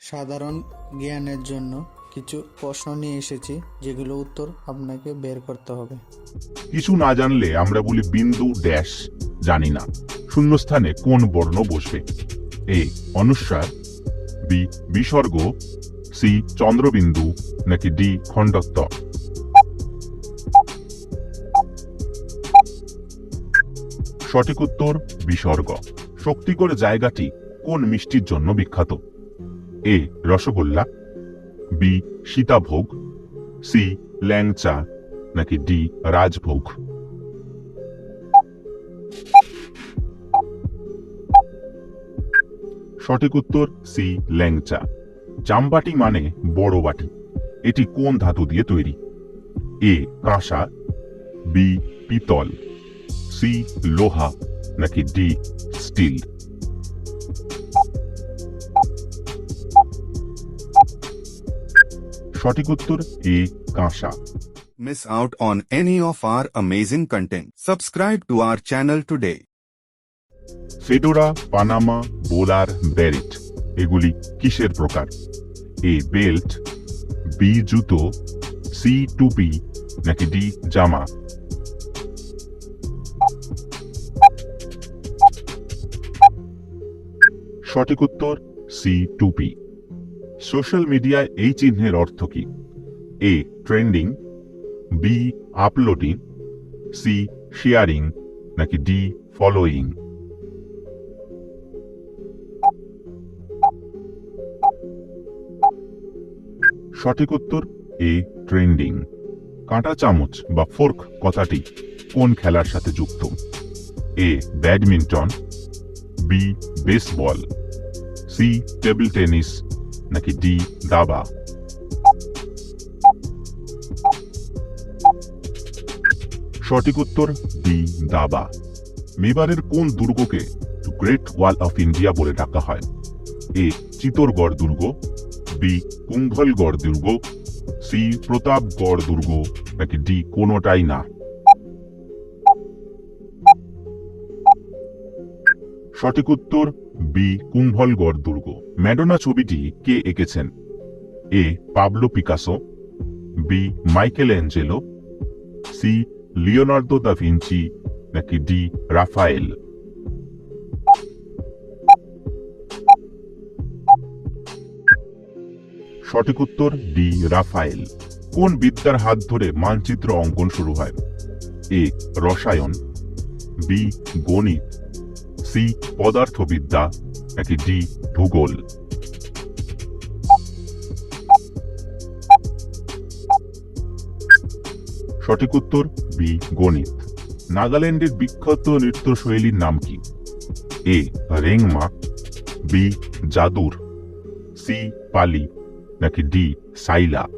সাধারণ জ্ঞানের জন্য কিছু প্রশ্ন নিয়ে এসেছি, যেগুলো উত্তর আপনাকে বের করতে হবে। কিছু না জানলে আমরা বলি বিন্দু ড্যাশ, জানি না। শূন্যস্থানে কোন বর্ণ বসবে এ অনুস্বার বি, বিসর্গ, সি, চন্দ্রবিন্দু, নাকি ডি খণ্ডত্ব সঠিক উত্তর, বিসর্গ। শক্তিগড় জায়গাটি কোন মিষ্টির জন্য বিখ্যাত? A rasgulla, B sitabhog, C langcha, নাকি ডি রাজভোগ। সঠিক উত্তর, সি ল্যাংচা। জামবাটি মানে বড় বাটি। এটি কোন ধাতু দিয়ে তৈরি? এ কাঁসা, বি পিতল, সি লোহা, নাকি ডি স্টিল। সঠিক উত্তর এ কাঁসা miss out on any of our amazing content. Subscribe to our channel today. Fedora panama bowler beret এগুলি কিসের প্রকার এ বেল্ট বি জুতো সি টুপি নাকি ডি জামা সঠিক উত্তর সি টুপি সোশ্যাল মিডিয়ায় এই চিহ্নের অর্থ কি? A, trending, B, uploading, C, sharing, নাকি ডি, ফলোয়িং? সঠিক উত্তর, এ, ট্রেন্ডিং। কাঁটা চামচ বা ফোর্ক কথাটি কোন খেলার সাথে যুক্ত? A, badminton, B, baseball, C, table tennis নাকি ডি দাবা? সঠিক উত্তর, ডি দাবা। মেবারের কোন দুর্গকে গ্রেট ওয়াল অফ ইন্ডিয়া বলে ডাকা হয়? এ, চিতোরগড় দুর্গ, বি, কুম্ভলগড় দুর্গ, সি, প্রতাপগড় দুর্গ, নাকি ডি কোনোটাই না? সঠিক উত্তর, বি, কুম্ভলগড় দুর্গ। ম্যাডোনা ছবিটি কে এঁকেছেন? A, Pablo Picasso, B Michelangelo C, Leonardo da Vinci, নাকি ডি, রাফায়েল? সঠিক উত্তর, ডি, রাফায়েল। কোন বিদ্যার হাত ধরে মানচিত্র অঙ্কন শুরু হয়? এ, রসায়ন, বি, গণিত, সি, পদার্থবিদ্যা ডি, ভূগোল। সঠিক উত্তর, বি, গণিত। নাগাল্যান্ডের বিখ্যাত নৃত্যশৈলীর নাম কি? এ, রেংমা, বি, জাদুর, সি, পালি, নাকি ডি, সাইলা?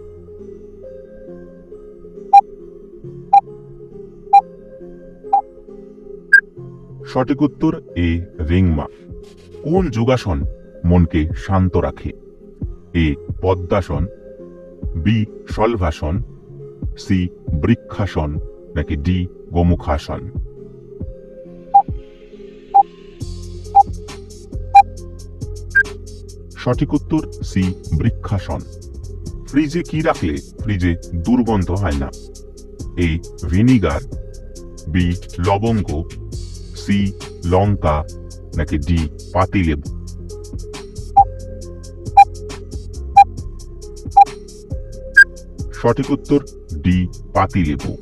সঠিক উত্তর, এ, রিংমা। কোন যোগাসন মনকে শান্ত রাখে। A padmasana, B shalabhasana C vrikshasana, নাকি ডি গোমুখাসন। সঠিক উত্তর, সি বৃক্ষাসন। ফ্রিজে কি রাখলে ফ্রিজে দুর্গন্ধ হয় না? এ ভিনিগার, বি লবঙ্গ, সি লঙ্কা নাকি ডি পাতিলেবু সঠিক উত্তর ডি পাতিলেবু